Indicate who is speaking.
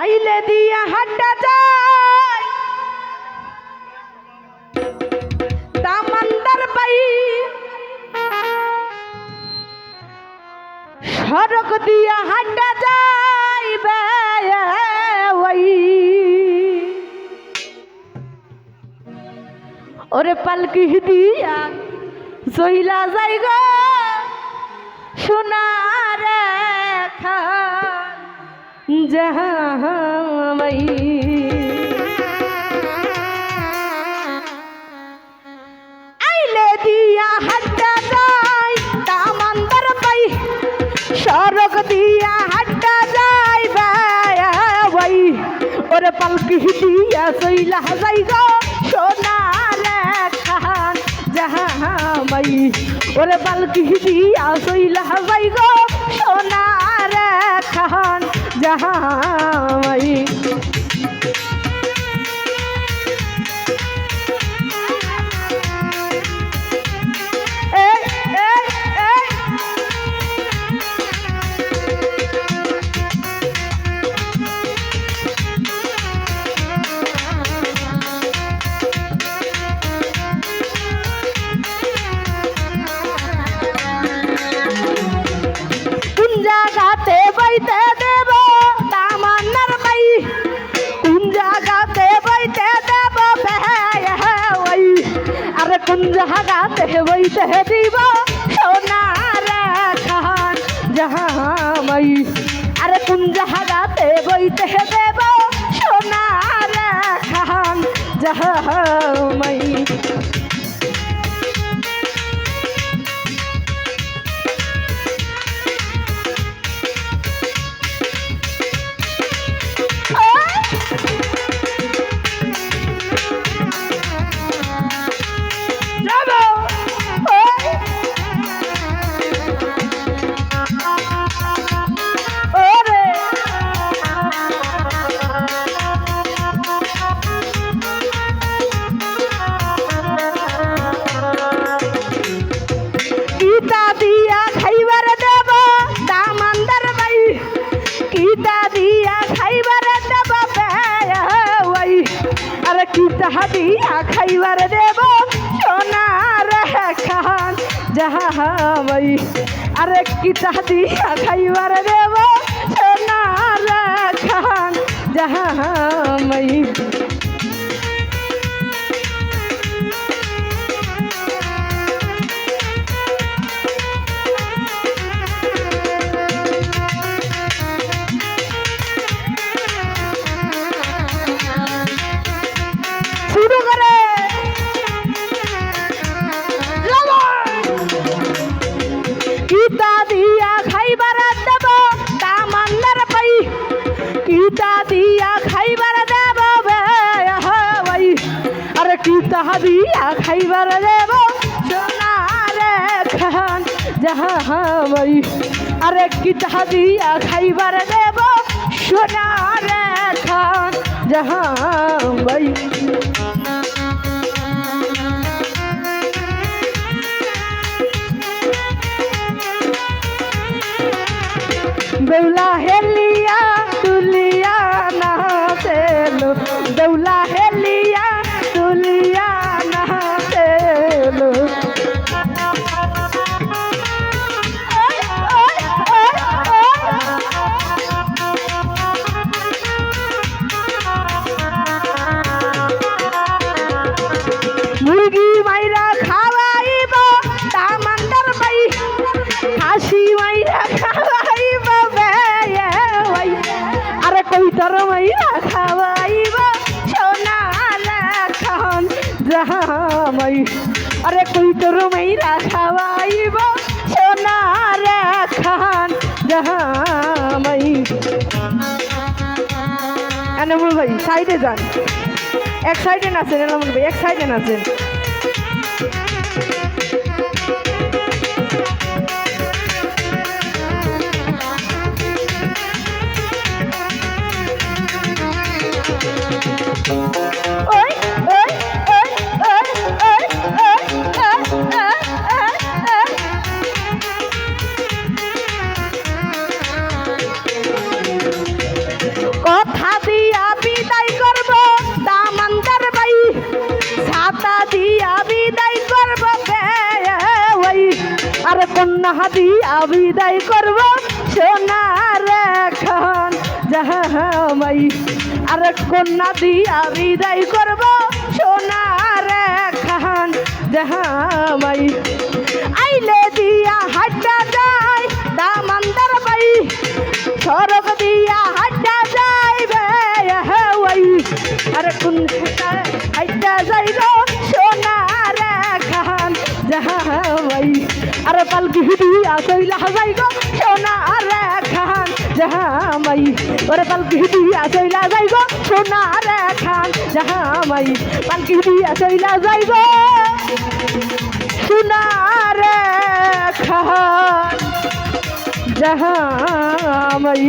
Speaker 1: আইলে দিয়া হাড্ডা যায়। তামান্দার বাই, সড়ক দিয়া হাড্ডা ওই ওরে পালকি দিয়া জইলা যাই গো সোনার জামাই আইলে দিয়া হাড্ডা যাই, তামান্দার পাই। সড়ক দিয়া হাড্ডা যাই বাই ওরে পালকি দিয়া সইলা যাই গো, সোনার খান জাহামাই ওরে পালকি দিয়া সইলা যাই গো বইতে দিব সোনার খান। জাহামাই আরে কোন জায়গাতে বইতে দেব সোনার খান। জাহামাই দিয়া খাইবার দেব সোনার খান। জাহামাই আরে কিতা দিয়া খাইবার দেব সোনার খান। জাহামাই দিয়া খাইবার দেব। সোনার খান জাহাই আরে কিতা দিয়া খাইবার দেব? সোনার খান জাহাই বেউলা হেলিয়া তুলিয়া না বেউলা হেলিয়া জামাই আরে কইতর রাখা খাওয়াইব সোনার খান জামাই এনামুল ভাই সাইডে যান। এক সাইডে নাচেন এনামুল ভাই, এক সাইডে নাচেন। দিয়া বিদায় করব ওই, আর কন্যা দিয়া বিদায় করব সোনার খান জাহামাই আর কন্যা দিয়া বিদায় করব সোনার খান জাহামাই আইলে দিয়া হাটা যায়, দামান্দার আরে পালকি দিয়া কইলা যাইব? রে খান জাহামাই ওরে পালকি দিয়া কইলা যাইব? রে খান জাহামাই পালকি দিয়া কইলা যাইব? সোনার খান জাহামাই